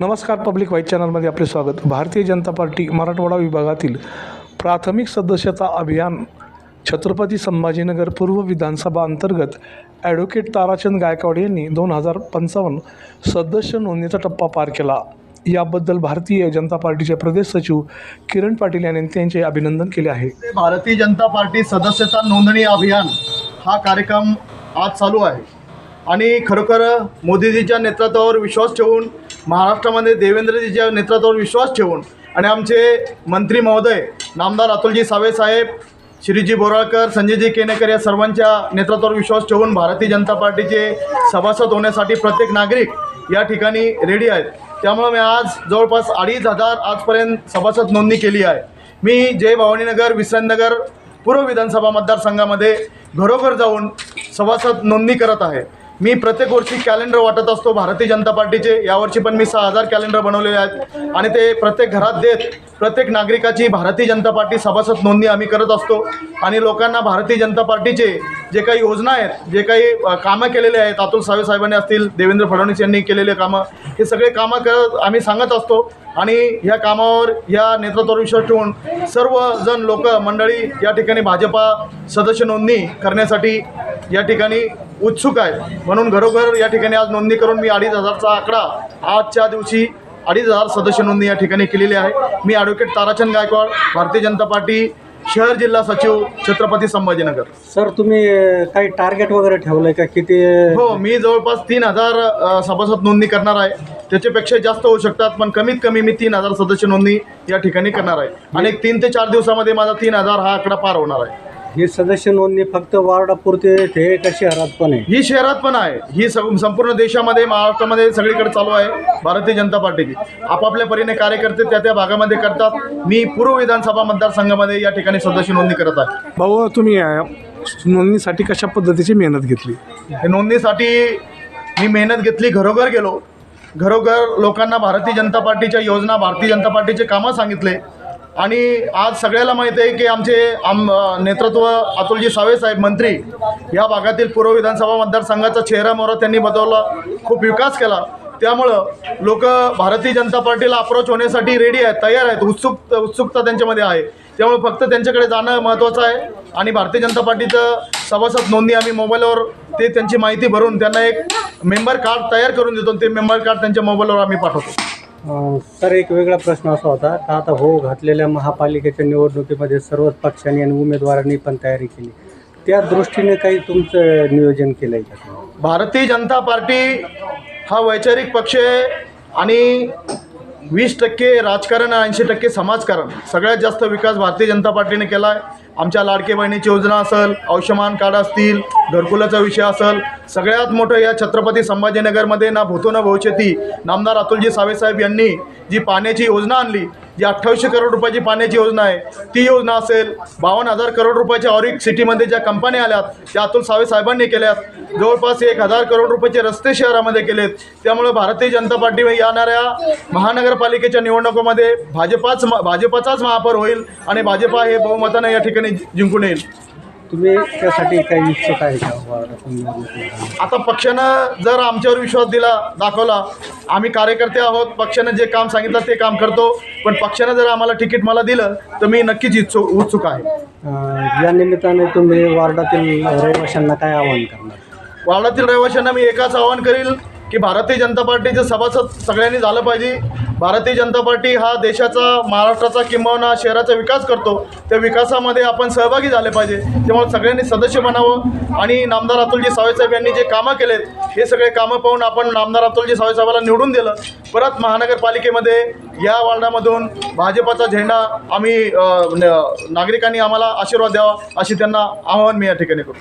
नमस्कार पब्लिक वाईट चॅनलमध्ये आपले स्वागत. भारतीय जनता पार्टी मराठवाडा विभागातील प्राथमिक सदस्यता अभियान छत्रपती संभाजीनगर पूर्व विधानसभा अंतर्गत ॲडव्होकेट ताराचंद गायकवाड यांनी दोन हजार पंचावन्न सदस्य नोंदणीचा टप्पा पार केला. याबद्दल भारतीय जनता पार्टीचे प्रदेश सचिव किरण पाटील यांनी त्यांचे अभिनंदन केले आहे. भारतीय जनता पार्टी सदस्यता नोंदणी अभियान हा कार्यक्रम आज चालू आहे. आणि खरोखर मोदीजीच्या नेतृत्वावर विश्वास ठेवून महाराष्ट्रामध्ये देवेंद्रजीच्या नेतृत्वावर विश्वास ठेवून आणि आमचे मंत्री महोदय नामदार अतुलजी सावे साहेब श्रीजी बोराळकर संजयजी केनेकर या सर्वांच्या नेतृत्वावर विश्वास ठेवून भारतीय जनता पार्टीचे सभासद होण्यासाठी प्रत्येक नागरिक या ठिकाणी रेडी आहेत. त्यामुळं मी आज जवळपास अडीच हजार आजपर्यंत सभासद नोंदणी केली आहे. मी जय भवानीनगर विसननगर पूर्व विधानसभा मतदारसंघामध्ये घरोघर जाऊन सभासद नोंदणी करत आहे. मी प्रत्येक वर्षी कॅलेंडर वाटत असतो भारतीय जनता पार्टीचे. यावर्षी पण मी सहा हजार कॅलेंडर बनवलेले आहेत. आणि ते प्रत्येक घरात देत प्रत्येक नागरिकाची भारतीय जनता पार्टी सभासद नोंदणी आम्ही करत असतो. आणि लोकांना भारतीय जनता पार्टीचे जे काही योजना आहेत जे काही कामं केलेले आहेत अतुल सावे साहेबांनी असतील देवेंद्र फडणवीस यांनी केलेले कामं हे सगळे कामं करत आम्ही सांगत असतो. आणि ह्या कामावर या नेतृत्वावर विश्वास ठेवून सर्वजण लोक मंडळी या ठिकाणी भाजपा सदस्य नोंदणी करण्यासाठी या ठिकाणी उत्सुक आहेत म्हणून घरोघर या ठिकाणी आज नोंदणी करून मी अडीच हजारचा आकडा आजच्या दिवशी अडीच हजार सदस्य नोंदणी या ठिकाणी केलेली आहे. मी ॲडव्होकेट ताराचंद गायकवाड भारतीय जनता पार्टी शहर जिल्हा सचिव छत्रपती संभाजीनगर. सर तुम्ही काही टार्गेट वगैरे ठेवलंय का? किती हो मी जवळपास तीन हजार सभासद नोंदणी करणार आहे. त्याच्यापेक्षा जास्त होऊ शकतात पण कमीत कमी मी तीन हजार सदस्य नोंदणी या ठिकाणी करणार आहे. आणि तीन ते चार दिवसामध्ये माझा तीन हजार हा आकडा पार होणार आहे. ही सदस्य नोंदणी फक्त वार्डापुरते ते का शहरात पण आहे. ही शहरात पण आहे. ही संपूर्ण देशामध्ये महाराष्ट्रामध्ये सगळीकडे चालू आहे भारतीय जनता पार्टीची. आपापल्या परीने कार्यकर्ते त्या त्या भागामध्ये करतात. मी पूर्व विधानसभा मतदारसंघामध्ये या ठिकाणी सदस्य नोंदणी करत आहे. भाऊ तुम्ही अ, नोंदणीसाठी कशा पद्धतीची मेहनत घेतली? हे नोंदणीसाठी मी मेहनत घेतली घरोघर गेलो. घरोघर लोकांना भारतीय जनता पार्टीच्या योजना भारतीय जनता पार्टीचे कामं सांगितले. आणि आज सगळ्याला माहीत आहे की आमचे आम नेतृत्व अतुलजी सावे साहेब मंत्री या भागातील पूर्व विधानसभा मतदारसंघाचा चेहरा मोहरा त्यांनी बदलला खूप विकास केला. त्यामुळं लोक भारतीय जनता पार्टीला अप्रोच होण्यासाठी रेडी आहेत तयार आहेत. उत्सुक उत्सुकता त्यांच्यामध्ये आहे. त्यामुळे फक्त त्यांच्याकडे जाणं महत्त्वाचं आहे. आणि भारतीय जनता पार्टीचं सभासद नोंदणी आम्ही मोबाईलवर ते त्यांची माहिती भरून त्यांना एक मेंबर कार्ड तयार करून देतो ते मेंबर कार्ड त्यांच्या मोबाईलवर आम्ही पाठवतो. सर एक वेगळा प्रश्न असा होता का आता हो घातलेल्या महापालिकेच्या निवडणुकीमध्ये सर्वच पक्षांनी आणि उमेदवारांनी पण तयारी केली. त्या दृष्टीने काही तुमचं नियोजन केलं आहे का? भारतीय जनता पार्टी हा वैचारिक पक्ष आहे आणि वीस टक्के राजकारण आणि ऐंशी टक्के समाजकारण सगळ्यात जास्त विकास भारतीय जनता पार्टीने केला आहे आमच्या लाडके बहिणीची योजना असेल आयुष्यमान कार्ड असतील घरकुलाचा विषय असेल सगळ्यात मोठं या छत्रपती संभाजीनगरमध्ये ना भूतो ना भविष्यती नामदार अतुलजी सावेसाहेब यांनी जी पाण्याची योजना आणली जी अठ्ठावीसशे करोड रुपयाची पाण्याची योजना आहे ती योजना असेल बावन्न हजार करोड रुपयाच्या ऑरिक सिटीमध्ये ज्या कंपन्या आल्यात त्या अतुल सावे साहेबांनी केल्यात जवळपास एक हजार करोड रुपयाचे रस्ते शहरामध्ये केलेत. त्यामुळे भारतीय जनता पार्टी येणाऱ्या महानगरपालिकेच्या निवडणुकीमध्ये भाजपाच भाजपाचाच महापौर होईल आणि भाजपा हे बहुमताने या ठिकाणी जिंकून येईल. तुम्ही त्यासाठी काही इच्छुक आहे का? आता पक्षानं जर आमच्यावर विश्वास दिला दाखवला आम्ही कार्यकर्ते आहोत पक्षानं जे काम सांगितलं ते काम करतो पण पक्षानं जर आम्हाला तिकीट मला दिलं तर मी नक्कीच इच्छुक उत्सुक आहे. या निमित्ताने तुम्ही वार्डातील रहिवाशांना काय आवाहन करणार? वार्डातील रहिवाशांना मी एकाच आवाहन करील की भारतीय जनता पार्टीचं सभासद सगळ्यांनी झालं पाहिजे. भारतीय जनता पार्टी हा देशाचा महाराष्ट्राचा किंबहुना शहराचा विकास करतो. त्या विकासामध्ये आपण सहभागी झाले पाहिजे. त्यामुळे सगळ्यांनी सदस्य बनावं आणि नामदार अतुलजी सावेसाहेब यांनी जे कामं केलेत हे सगळे कामं पाहून आपण नामदार अतुलजी सावेसाहेबाला निवडून दिलं. परत महानगरपालिकेमध्ये या वार्डामधून भाजपाचा झेंडा आम्ही न- नागरिकांनी आम्हाला आशीर्वाद द्यावा अशी त्यांना आवाहन मी या ठिकाणी करू